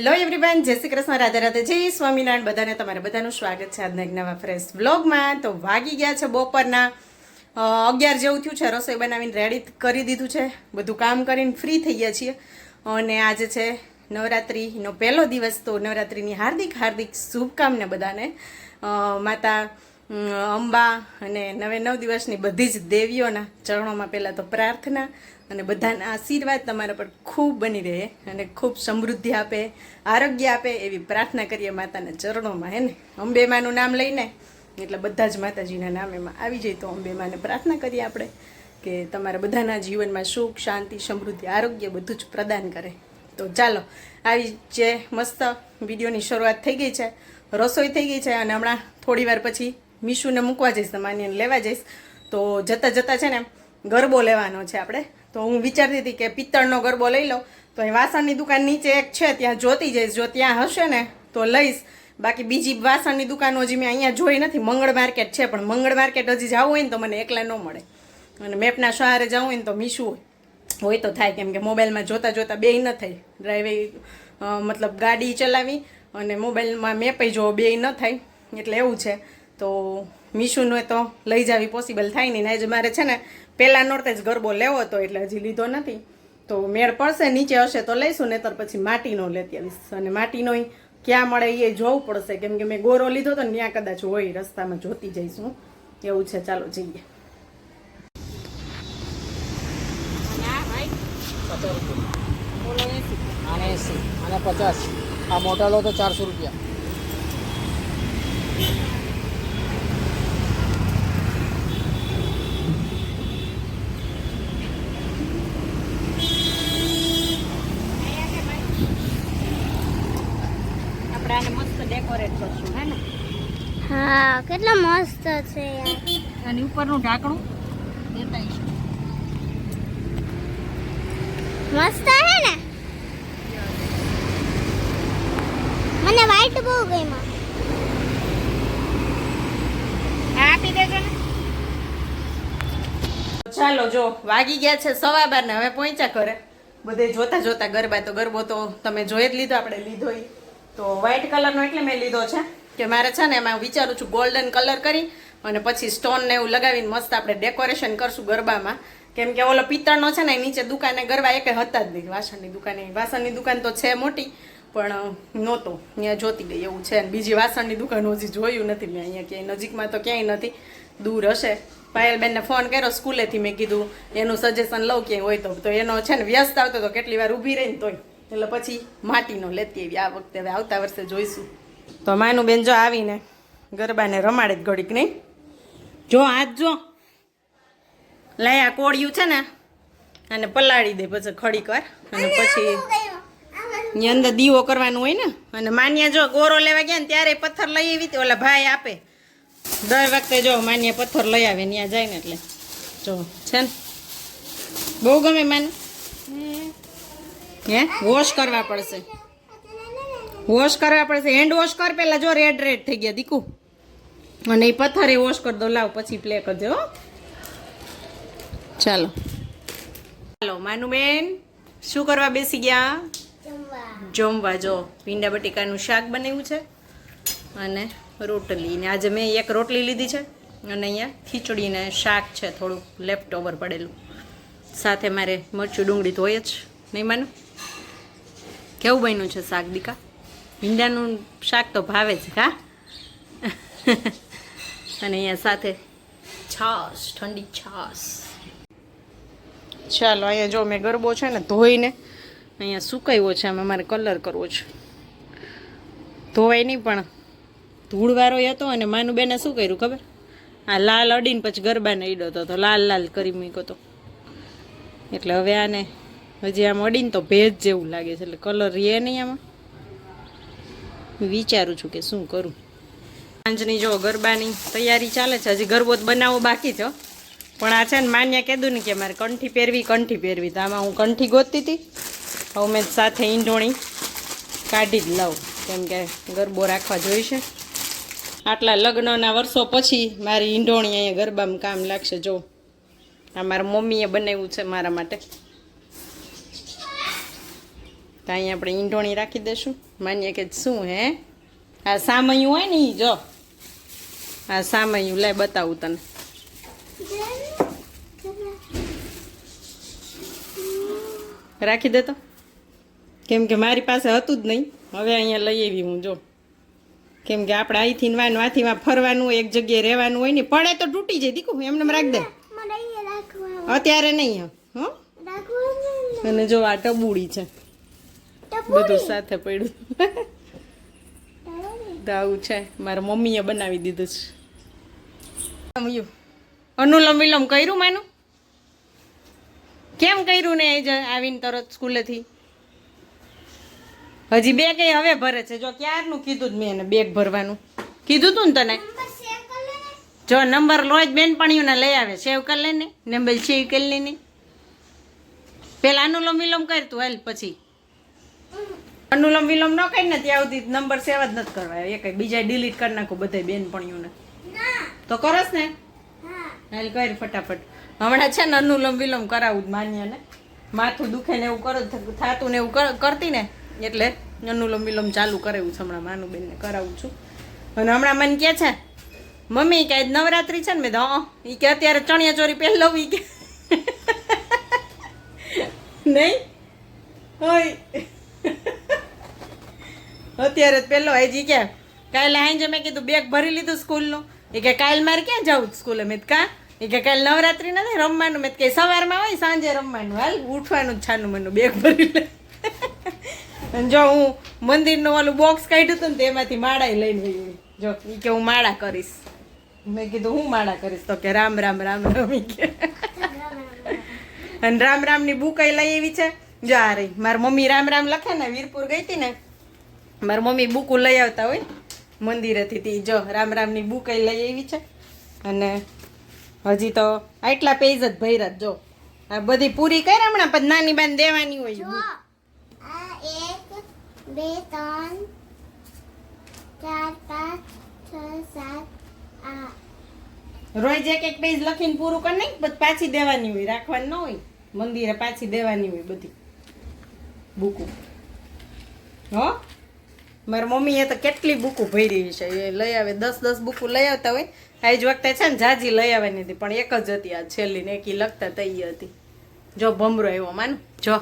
Hello everyone જય શ્રી કૃષ્ણ, રાધે રાધે, જય સ્વામિનારાયણ. બધાને તમારે બધાનું સ્વાગત છે આજના એક નવા ફ્રેશ વ્લોગમાં તો વાગી ગયા છે બપોરના. અગિયાર જેવું થયું છે, રસોઈ બનાવીને રેડી કરી દીધું છે. બધું કામ કરીને ફ્રી થઈ ગયા છીએ. અને આજે છે નવરાત્રિનો પહેલો દિવસ, તો નવરાત્રિની હાર્દિક હાર્દિક શુભકામના બધાને. માતા અંબા અને નવે નવ દિવસની બધી જ દેવીઓના ચરણોમાં પહેલાં તો પ્રાર્થના અને બધાના આશીર્વાદ તમારા પર ખૂબ બની રહે અને ખૂબ સમૃદ્ધિ આપે, આરોગ્ય આપે એવી પ્રાર્થના કરીએ માતાના ચરણોમાં, હે ને? અંબેમાનું નામ લઈને, એટલે બધા જ માતાજીના નામ એમાં આવી જાય. તો અંબેમાને પ્રાર્થના કરીએ આપણે કે તમારા બધાના જીવનમાં સુખ, શાંતિ, સમૃદ્ધિ, આરોગ્ય બધું જ પ્રદાન કરે. તો ચાલો, આવી જે મસ્ત વિડીયોની શરૂઆત થઈ ગઈ છે, રસોઈ થઈ ગઈ છે અને હમણાં થોડી વાર પછી મીશુને મૂકવા જઈશ, માન્યને લેવા જઈશ. તો જતાં જતાં છે ને ગરબો લેવાનો છે આપણે. તો હું વિચારતી હતી કે પિત્તળનો ગરબો લઈ લઉં. તો અહીં વાસણની દુકાન નીચે એક છે, ત્યાં જોતી જઈશ. જો ત્યાં હશે ને, તો લઈશ. બાકી બીજી વાસણની દુકાનો હજી મેં અહીંયા જોઈ નથી. મંગળ માર્કેટ છે, પણ મંગળ માર્કેટ હજી જવું હોય ને તો મને એકલા ન મળે. અને મેપના સહારે જવું હોય ને તો મીશું હોય. હોય તો થાય, કેમ કે મોબાઈલમાં જોતા જોતા બેય ન થાય. ડ્રાઈવે મતલબ ગાડી ચલાવી અને મોબાઈલમાં મેપય જોવો બેય ન થાય. એટલે એવું છે. તો મીશુનો તો લઈ જાવી પોસિબલ થાય નહીં. ને આજે મારે છે ને પહેલાં નોરતે જ ગરબો લેવો હતો એટલે હજી લીધો નથી. તો મેળ પડશે, નીચે હશે તો લઈશું, નહીતર પછી માટીનો લેતી આવીશ. અને માટીનો ક્યાં મળે એ જોવું પડશે. કેમ કે મેં ગોરો લીધો ને, ત્યાં કદાચ હોય, રસ્તામાં જોતી જઈશું. એવું છે, ચાલો જઈએ. અને પચાસ. આ મોટા લો તો ચારસો રૂપિયા આપણે આને મસ્ત ડેકોરેટ કરશું હે ને હા કેટલા મસ્ત છે યાર. અને ઉપરનું ઢાંકણું દેતાઈશું મસ્ત હે ને? મને વ્હાઈટ બહુ ગમ્યા. આપી દેજો ને. ચાલો જો વાગી ગયા છે સવા બાર ને હવે પહોંચ્યા ઘરે. બધે જોતા જોતા ગરબા તો ગરબો તો તમે જોઈ જ લીધો આપણે લીધો તો વ્હાઈટ કલરનો એટલે મેં લીધો છે. કે મારે છે ને એમાં વિચારું છું ગોલ્ડન કલર કરી અને પછી સ્ટોન ને એવું લગાવીને મસ્ત આપણે ડેકોરેશન કરશું ગરબામાં. કેમ કે ઓલો પિત્તળનો છે ને નીચે દુકાને ગરબા એક હતા જ નહીં. વાસણની દુકાને વાસણની દુકાન તો છે મોટી, પણ નહોતો. ત્યાં જોતી ગઈ એવું છે. બીજી વાસણની દુકાન હજી જોયું નથી મેં. અહીંયા ક્યાંય નજીકમાં તો ક્યાંય નથી. દૂર હશે. પાયલબેનને ફોન કર્યો, સ્કૂલેથી મેં કીધું, એનું સજેશન લઉં ક્યાંય હોય તો. તો એનો છે ને વ્યસ્ત આવતો તો કેટલી વાર ઊભી રહીને તોય. એટલે પછી માટીનો લેતી આવી. આ વખતે હવે આવતા વર્ષે જોઈશું. તો માનું બેન જો આવીને ગરબાને રમાડે જ ઘડીક, નહીં? જો આજ જો લાયા કોળિયું છે ને અને પલાળી દે પછી ખડીક વાર. અને પછી ની અંદર દીવો કરવાનું હોય ને, અને માન્યા જો ગોરો લેવા ગયા ને ત્યારે પથ્થર લઈ આવી હતી, ઓલા ભાઈ આપે. દર વખતે જો માન્ય પથ્થર લઈ આવે ત્યાં જાય ને એટલે. જો, છે ને? બહુ ગમે માન હે? વોશ કરવા પડશે. વોશ કરવા પડશે હેન્ડ વોશ કર પેલા જો રેડ રેડ થઈ ગયા દીકુ. અને એ પથ્થર એ વોશ કરી દો. લાવ પછી પ્લે કરજો હો. ચાલો. ચાલો માનુબેન શું કરવા બેસી ગયા? જમવા. જો. ભીંડા બટેકાનું શાક બનાવ્યું છે. અને રોટલી. ને આજે મેં એક રોટલી લીધી છે. અને અહીંયા ખીચડીને શાક છે થોડુંક લેફ્ટ ઓવર પડેલું. સાથે મારે મરચું ડુંગળી ધોય જ. નહીં માનું? કેવું બન્યું છે શાક દીકા? ભીંડાનું શાક તો ભાવે જ હા? અને અહીંયા સાથે છાશ ઠંડી છાશ. ચાલો અહીંયા જો મેં ગરબો છે ને ધોઈને અહીંયા સુકાવ્યો છે આમાં મારે કલર કરવો છે. ધોવાય નહીં પણ ધૂળવાળો હતો અને માનુબેને શું કર્યું ખબર? આ લાલ અડીને પછી ગરબાને ઈડો હતો તો લાલ લાલ કરી મૂક્યો તો. એટલે હવે આને હજી આમ અડીને તો ભેજ જેવું લાગે છે એટલે કલર રહે નહીં આમાં. વિચારું છું કે શું કરું. સાંજની જો ગરબાની તૈયારી ચાલે છે, હજી ગરબો તો બનાવવો બાકી છે પણ આ છે ને માન્ય કીધું ને કે મારે કંઠી પહેરવી કંઠી પહેરવી. તો આમાં હું કંઠી ગોતતી હતી. હવે મેં સાથે ઈંડોણી કાઢી જ લઉં, કેમ કે ગરબો રાખવા જોઈશે. આટલા લગ્નના વર્ષો પછી મારી ઈંડોણી અહીંયા ગરબામાં કામ લાગશે. જો આ મારા મમ્મીએ બનાવ્યું છે મારા માટે. તો અહીંયા આપણે ઈંઢોણી રાખી દઈશું માનીએ કે શું હે? આ સામયું હોય ને એ જો. આ સામયું લે બતાવું તને. રાખી દે તો. કેમ કે મારી પાસે હતું જ નહીં. હવે અહીંયા લઈ આવી હું જો. કેમ કે આપણે અહીંથી વાનું આથીમાં ફરવાનું હોય એક જગ્યાએ રહેવાનું હોય ને પડે તો તૂટી જાય. દીકું એમને રાખ દે. અત્યારે નહીં હો. અને જો આ ટબુડી છે. બધું સાથે પડ્યું. તો આવું છે. મારા મમ્મીએ બનાવી દીધું છે. અનુલમ વિલમ કર્યું માનું? કેમ કર્યું ને એ જ આવીને તરત સ્કૂલેથી? હજી બે કઈ હવે ભરે છે. જો ક્યારનું કીધું જ મેં એને બેગ ભરવાનું. કીધું તું ને તને? જો નંબર રોજ બેનપણીઓને લઈ આવે. સેવ કરી લે ને. નંબર સેવ કરી લે ને. પેલા અનુલોમ વિલોમ કર તું હાલ પછી. અનુલોમ વિલોમ ન કઈ ને ત્યાં સુધી નંબર સેવ જ નથી કરવા. એ કઈ બીજા ડિલીટ કરી નાખું બધા બેનપણીઓને. તો કરસ ને? હાલ કર ફટાફટ. હમણાં છે ને અનુલોમ વિલોમ કરાવું જ માન્ય ને માથું દુખે ને એવું કરો થતું ને એવું કરતી ને એટલે અનુલોમ વિલોમ ચાલુ કરાવું છે હમણાં માનું બેનને કરાવું છું. અને હમણાં મને કહે છે મમ્મી કે નવરાત્રી છે ને? મેં હા. એ કે અત્યારે ચણિયા ચોરી પહેલો ઈ કે. નહીં? હોય અત્યારે જ પેલો હજી કે, કાલે હાંજે મેં કીધું બેગ ભરી લીધું સ્કૂલનું. એ કે કાલ મારે ક્યાં જવું સ્કૂલે? મેં કા? એ કે કાલ નવરાત્રી નથી રમવાનું. મેં કે સવારમાં હોય, સાંજે રમવાનું. હાલ, ઉઠવાનું જ છાનું મનું બેગ ભરી લે. અને જો હું મંદિરનું ઓલું બોક્સ કાઢ્યું હતું ને તેમાંથી માળા લઈને આવી જો એ કે હું માળા કરીશ. મેં કીધું, હું માળા કરીશ? તો કે, રામ રામ રામ રામ. કે. અને રામ, રામની બુક લઈ આવી છે. જો રહી. મારી મમ્મી રામ રામ લખે ને, વીરપુર ગઈ હતી ને મારી મમ્મી બુક લઈ આવતા હોય મંદિરેથી તી જો રામ રામની બુક લઈ આવી છે. અને હજી તો આટલા પેજ જ ભર્યા જો આ બધી પૂરી કરી હમણાં પણ નાની બાન દેવાની હોય આ એક બે ત્રણ ચાર પાંચ છ સાત આઠ. રોજ એક એક પેજ લખીને પૂરું કરી નહીં પછી પાછી દેવાની હોય રાખવાની ન હોય. મંદિરે પાછી દેવાની હોય બધી બુકુ. હો? મારી મમ્મીએ તો કેટલી બુકુ ભરી છે. એ લઈ આવે દસ દસ બુકું લઈ આવતા હોય. આજ વખતે છે ને જાજી લઈ આવવાની હતી પણ એક જ હતી આ છેલ્લી ને એકી લખતા તઈ હતી. જો ભમરો એવો માન જો.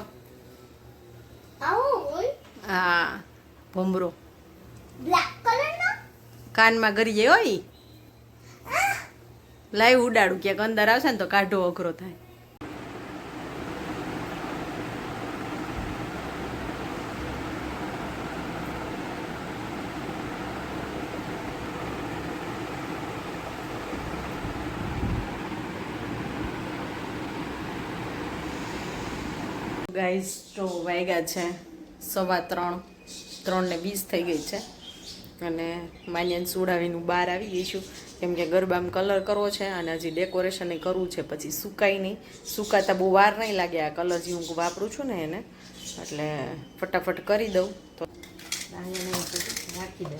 હા ભમરો. કાનમાં ગરીએ હોય લાઈવ ઉડાડું ક્યાંક અંદર આવશે ને તો કાઢો અઘરો થાય. ગાઈસ જો વાગ્યા છે, સવા ત્રણ ત્રણને વીસ થઈ ગઈ છે. અને માન્યાને સુડાવીનું બહાર આવી ગઈ છું. કેમ કે ગરબામાં કલર કરવો છે અને હજી ડેકોરેશન કરવું છે, પછી સુકાય નહીં. સુકાતા બહુ વાર નહીં લાગે, આ કલર જે હું વાપરું છું ને એને. એટલે ફટાફટ કરી દઉં. તો રાખી દઉં.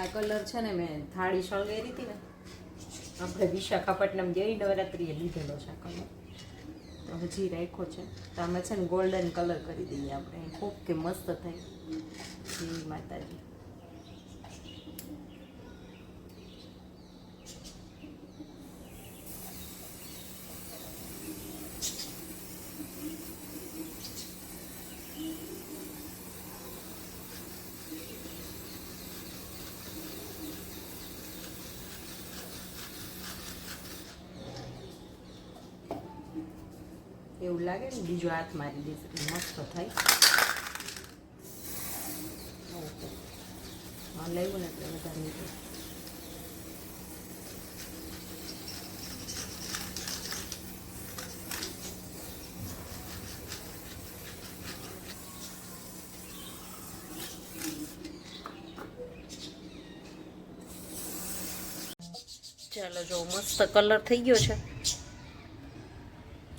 આ કલર છે ને મેં થાળી સળગાવી હતી ને આપણે વિશાખાપટ્ટનમ જઈ નવરાત્રીએ લીધેલો છે કલર. તો હજી રાખ્યો છે, તો આમાં છે ને ગોલ્ડન કલર કરી દઈએ આપણે. ખૂબ કે મસ્ત થાય. જય માતાજી. એવું લાગે ને, બીજો હાથ મારી દઈશ. મસ્ત થાય. લેવું ને એટલે વધારે ચાલો, જો મસ્ત કલર થઈ ગયો છે.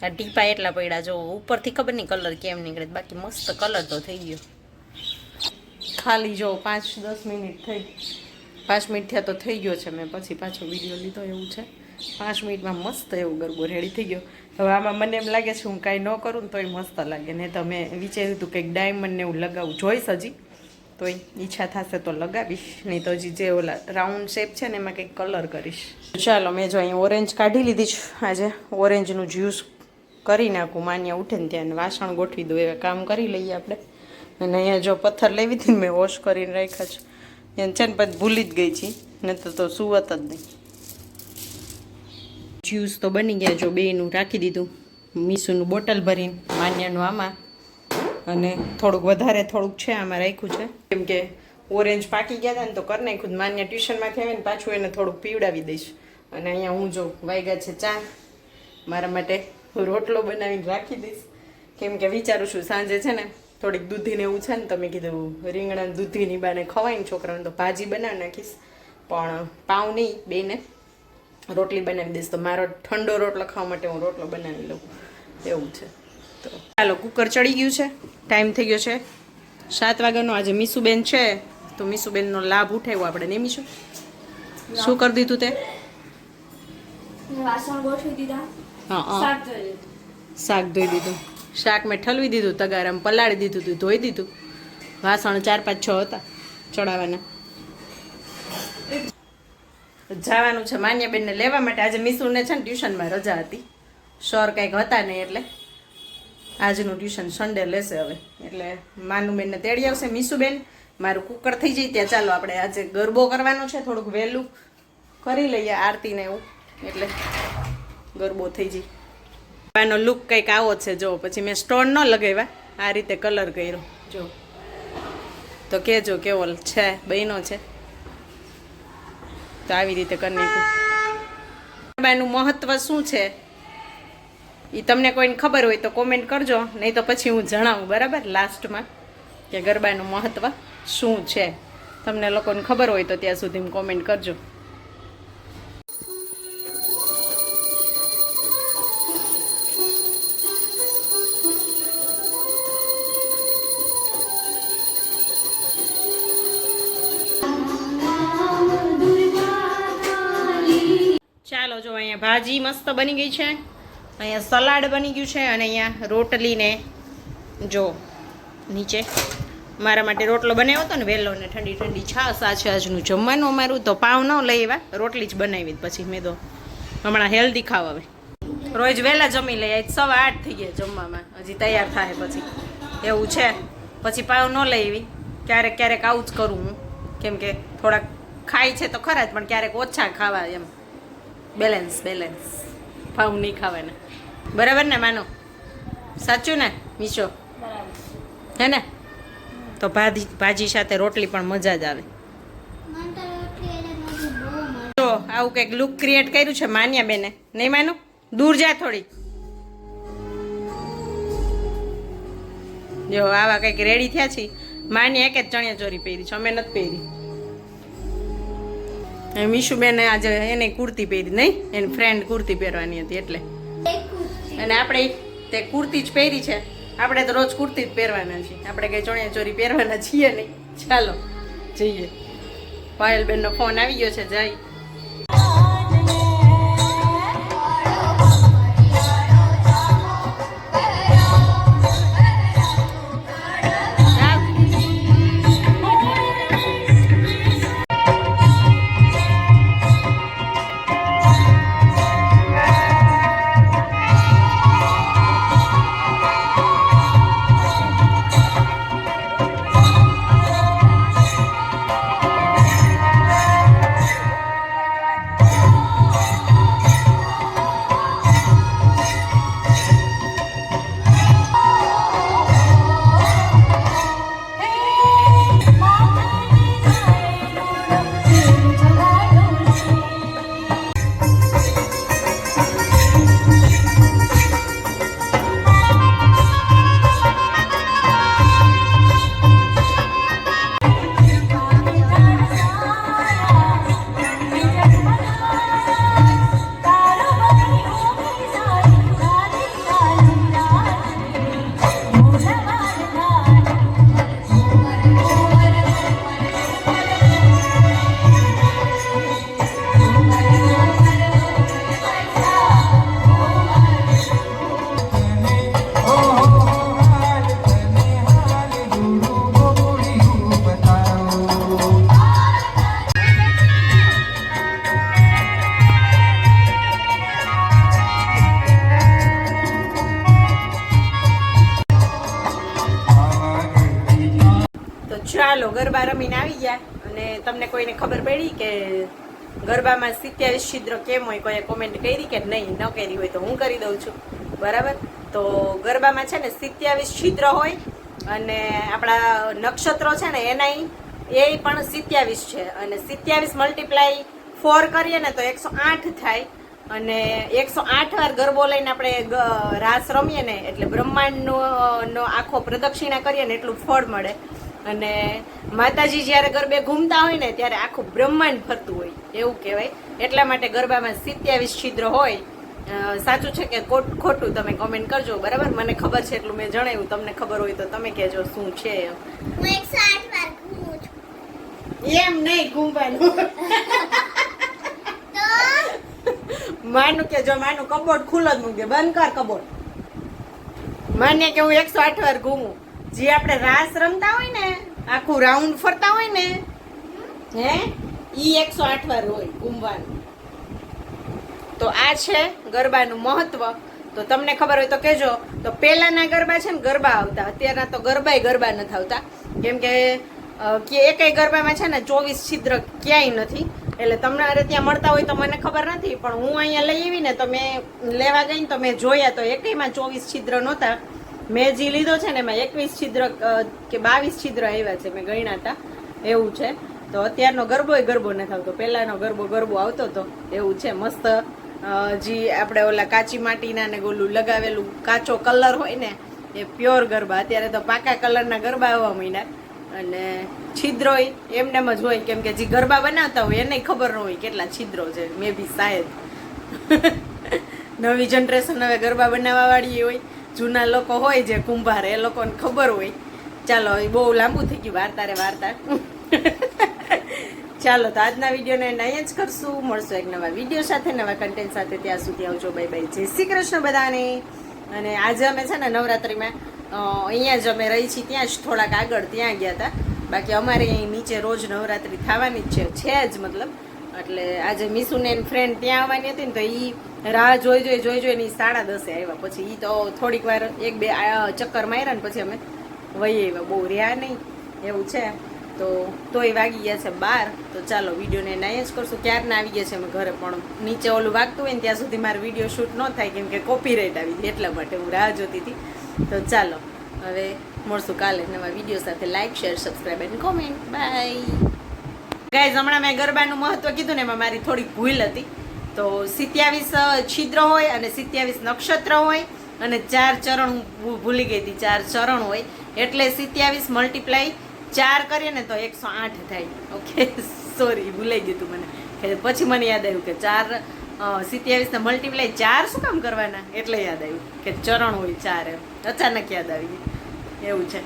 આ ટીપા એટલા પડ્યા, જો ઉપરથી ખબર નહીં કલર કેમ નીકળે, બાકી મસ્ત કલર તો થઈ ગયો. ખાલી જો પાંચ દસ મિનિટ થઈ, પાંચ મિનિટ થયા તો થઈ ગયો છે, મેં પછી પાછો વીડિયો લીધો એવું છે. પાંચ મિનિટમાં મસ્ત એવો ગરબો રેડી થઈ ગયો. હવે આમાં મને એમ લાગે છે હું કાંઈ ન કરું ને તોય મસ્ત લાગે. ને તો મેં વિચાર્યું હતું કંઈક ડાયમંડ ને એવું લગાવું. જોઈશ હજી. તોય ઈચ્છા થશે તો લગાવીશ. નહીં તો હજી જે ઓલા રાઉન્ડ શેપ છે ને એમાં કંઈક કલર કરીશ. ચાલો, મેં જો અહીં ઓરેન્જ કાઢી લીધી છે. આજે ઓરેન્જનું જ્યુસ કરી નાખું, માન્યા ઉઠે ને ત્યાં વાસણ ગોઠવી દઉં, એવા કામ કરી લઈએ આપણે. અને અહીંયા જો પથ્થર લેવી હતી ને મેં વોશ કરીને રાખ્યા છે. એને છે ને પછી ભૂલી જ ગઈ છી ને તો તો સુવત જ નહીં. જ્યુસ તો બની ગયા, જો બેનું રાખી દીધું. મીસુનું બોટલ ભરીને, માન્યાનું આમાં. અને થોડુંક વધારે થોડુંક છે, આમાં રાખ્યું છે. કેમ કે ઓરેન્જ પાકી ગયા હતા ને તો કરી નાખ્યું માન્ય ટ્યુશનમાંથી આવીને પાછું એને થોડુંક પીવડાવી દઈશ. અને અહીંયા હું જો વાગ્યા છે ચા, મારા માટે રોટલો બનાવીને રાખી દઈશ. કેમ કે વિચારું છું, સાંજે છે ને થોડીક દૂધીને એવું છે ને તમે કીધું રીંગણા દૂધીની બાને ખવાય ને છોકરાને તો ભાજી બનાવી નાખીશ. પણ પાઉં નહીં બેને. રોટલી બનાવી દઈશ, તો મારો ઠંડો રોટલો ખાવા માટે હું રોટલો બનાવી લઉં. એવું છે. તો ચાલો, કુકર ચડી ગયું છે. ટાઈમ થઈ ગયો છે સાત વાગ્યાનો. આજે મીસુબેન છે, તો મીસુબેનનો લાભ ઉઠાવ્યો આપણે, ને મીસુ શું કરી દીધું તે? વાસણ ગોઠવી દીધા. હા શાક ધોઈ દીધું. શાક મેં ઠલવી દીધું તગારામાં પલાળી દીધું હતું ધોઈ દીધું. વાસણ ચાર પાંચ છ હતા ચડાવવાના. જવાનું છે માન્યાબેનને લેવા માટે. આજે મીસુને છે ને ટ્યુશનમાં રજા હતી. સર કંઈક હતા નહીં એટલે. આજનું ટ્યુશન સન્ડે લેશે હવે. એટલે માનુબેનને તેડી આવશે મીસુબેન. મારું કુકર થઈ જાય ત્યાં ચાલો આપણે આજે ગરબો કરવાનો છે થોડુંક વહેલું કરી લઈએ આરતીને એવું. એટલે ગરબો થઈ જાય. આનો લુક કંઈક આવો છે, જો, પછી મેં સ્ટોન ન લગાવ્યા, આ રીતે કલર કર્યો. જો. તો કહેજો કેવો છે, બહેનો છે. તો આવી રીતે કરી ગરબાનું મહત્વ શું છે? એ તમને કોઈને ખબર હોય તો કોમેન્ટ કરજો, નહીં તો પછી હું જણાવું, બરાબર? લાસ્ટમાં કે ગરબાનું મહત્વ શું છે? તમને લોકોને ખબર હોય તો ત્યાં સુધી કોમેન્ટ કરજો. ભાજી મસ્ત બની ગઈ છે. અહીંયા સલાડ બની ગયું છે અને અહીંયા રોટલીને જો નીચે મારા માટે રોટલો બનાવ્યો હતો ને વહેલો ને ઠંડી ઠંડી છાશ આ છે આજનું જમવાનું અમારું. તો પાવ ન લઈ એવા રોટલી જ બનાવી પછી મેં તો હમણાં હેલ્ધી ખાવ હવે. રોજ વહેલા જમી લઈએ સવા આઠ થઈ ગયા જમવામાં. હજી તૈયાર થાય પછી. એવું છે. પછી પાવ ન લઈ આવી. ક્યારેક ક્યારેક આવું જ કરું હું. કેમ કે થોડાક ખાય છે તો ખરા જ, પણ ક્યારેક ઓછા ખાવા એમ. બેલેન્સ બેલેન્સ ભાવ નહીં ખાવાના. બરાબર ને માનો? સાચું ને મીશો? હે ને? તો ભાજી ભાજી સાથે રોટલી પણ મજા જ આવે. તો આવું. કંઈક લુક ક્રિએટ કર્યું છે માન્યા બેને. નહીં માનું? દૂર જા થોડી. જો આવા કંઈક રેડી થયા છીએ. માની એક જ ચણિયા ચોરી પહેરી છે અમે નથી પહેરી. મીશુબેને આજે એને કુર્તી પહેરી નહીં એની ફ્રેન્ડ કુર્તી પહેરવાની હતી એટલે. અને આપણે તે કુર્તી જ પહેરી છે. આપણે તો રોજ કુર્તી જ પહેરવાના છીએ. આપણે કંઈ ચણિયા ચોરી પહેરવાના છીએ નહીં. ચાલો જઈએ. પાયલબેનનો ફોન આવી ગયો છે જઈ તમને કોઈને ખબર પડી કે ગરબામાં સિત્યાવીસ છિદ્ર કેમ હોય, કોઈએ કોમેન્ટ કરી કે નહીં, ન કરી હોય તો હું કરી દઉં છું. બરાબર? તો ગરબામાં છે ને સિત્યાવીસ છિદ્ર હોય અને આપણા નક્ષત્રો છે ને એના એ પણ સિત્યાવીસ છે. અને સિત્યાવીસ મલ્ટીપ્લાય ફોર કરીએ ને તો એકસો આઠ થાય. અને એકસો આઠ વાર ગરબો લઈને આપણે રાસ રમીએ ને એટલે બ્રહ્માંડનો આખો પ્રદક્ષિણા કરીએ ને એટલું ફળ મળે. અને માતાજી જ્યારે ગરબે ઘૂમતા હોય ને ત્યારે આખું બ્રહ્માંડ ફરતું હોય એવું કહેવાય. એટલા માટે ગરબામાં સિત્યાવીસ છિદ્ર હોય. સાચું છે કે ખોટું તમે કોમેન્ટ કરજો બરાબર? મને ખબર છે એટલું મેં જણાવ્યું. તમને ખબર હોય તો તમે કહેજો શું છે. એમ નહીં ઘૂમવાનું. માનું કે જો માનું કબોર્ડ ખુલ્લો જ મૂકે બંધ કર કબોર્ડ. માન્ય કે હું એકસો આઠ વાર ઘૂમું. જે આપણે રાસ રમતા હોય ને, આખું રાઉન્ડ ફરતા હોય ને, હે, ઈ એકસો આઠ વાર હોય ઘૂમવાનું. તો આ છે ગરબાનું મહત્વ. તો તમને ખબર હોય તો કહેજો, તો પહેલાના ગરબા છે ને ગરબા આવતા, અત્યારના તો ગરબાય ગરબા નથી આવતા. કેમ કે એકય ગરબામાં છે ને ચોવીસ છિદ્ર ક્યાંય નથી. એટલે તમને અરે ત્યાં મળતા હોય તો મને ખબર નથી, પણ હું અહીંયા લઈ આવી ને તો મેં લેવા ગઈ ને તો મેં જોયા તો એકેયમાં ચોવીસ છિદ્ર નહોતા. મેં જે લીધો છે ને એમાં એકવીસ છિદ્ર કે બાવીસ છિદ્ર આવ્યા છે, મેં ગણ્યા હતા એવું છે. તો અત્યારનો ગરબો એ ગરબો નથી આવતો. પહેલાંનો ગરબો ગરબો આવતો હતો એવું છે. મસ્ત જે આપણે ઓલા કાચી માટીના ને ઓલું લગાવેલું કાચો કલર હોય ને, એ પ્યોર ગરબા. અત્યારે તો પાકા કલરના ગરબા આવવા માંડ્યા. અને છિદ્રોય એમનેમ જ હોય, કેમ કે જે ગરબા બનાવતા હોય એને ખબર ન હોય કેટલા છિદ્રો છે. મે બી શાયદ. નવી જનરેશન હવે ગરબા બનાવવા વાળી હોય. જૂના લોકો હોય જે કુંભાર, એ લોકોને ખબર હોય. ચાલો, એ બહુ લાંબુ થઈ ગયું વાર્તા રે વાર્તા. ચાલો, તો આજના વિડીયોને અહીંયા જ કરશું. મળશું એક નવા વીડિયો સાથે, નવા કન્ટેન્ટ સાથે. ત્યાં સુધી આવજો. બાય બાય જય શ્રી કૃષ્ણ બધાને. અને આજે અમે છે ને નવરાત્રિમાં અહીંયા જ અમે રહી છીએ. ત્યાં જ થોડાક આગળ ત્યાં ગયા હતા. બાકી અમારે અહીં નીચે રોજ નવરાત્રિ થવાની જ છે. છે જ મતલબ. એટલે આજે મીસુને ફ્રેન્ડ ત્યાં આવવાની હતી ને તો એ રાહ જોઈ જોઈ જોઈ જોઈ ની સાડા દસે આવ્યા. પછી એ તો થોડીક વાર એક બે ચક્કર માર્યા ને પછી અમે વહી આવ્યા. બહુ રહ્યા નહીં. એવું છે. તો, તોય વાગી ગયા છે બાર. તો ચાલો, વિડીયોને નાય જ કરશું. ક્યારના આવી ગયા છે અમે ઘરે, પણ નીચે ઓલું વાગતું હોય ને ત્યાં સુધી મારે વીડિયો શૂટ ન થાય, કેમ કે કોપીરાઇટ આવી જાય એટલા માટે હું રાહ જોતી હતી. તો ચાલો, હવે મળશું કાલે નવા વીડિયો સાથે. Like share subscribe and comment bye guys હમણાં મેં ગરબાનું મહત્વ કીધું ને, એમાં મારી થોડી ભૂલ હતી. તો સિત્યાવીસ છિદ્ર હોય અને સિત્યાવીસ નક્ષત્ર હોય અને ચાર ચરણ હું ભૂલી ગઈ હતી, ચાર ચરણ હોય. એટલે સિત્યાવીસ મલ્ટીપ્લાય ચાર કરીએ ને તો એકસો આઠ થાય. ઓકે સોરી ભૂલાઈ ગયું હતું મને. પછી મને યાદ આવ્યું કે ચાર સિત્યાવીસના મલ્ટીપ્લાય ચાર શું કામ કરવાના? એટલે યાદ આવ્યું કે ચરણ હોય ચાર એમ. અચાનક યાદ આવી ગયું. એવું છે.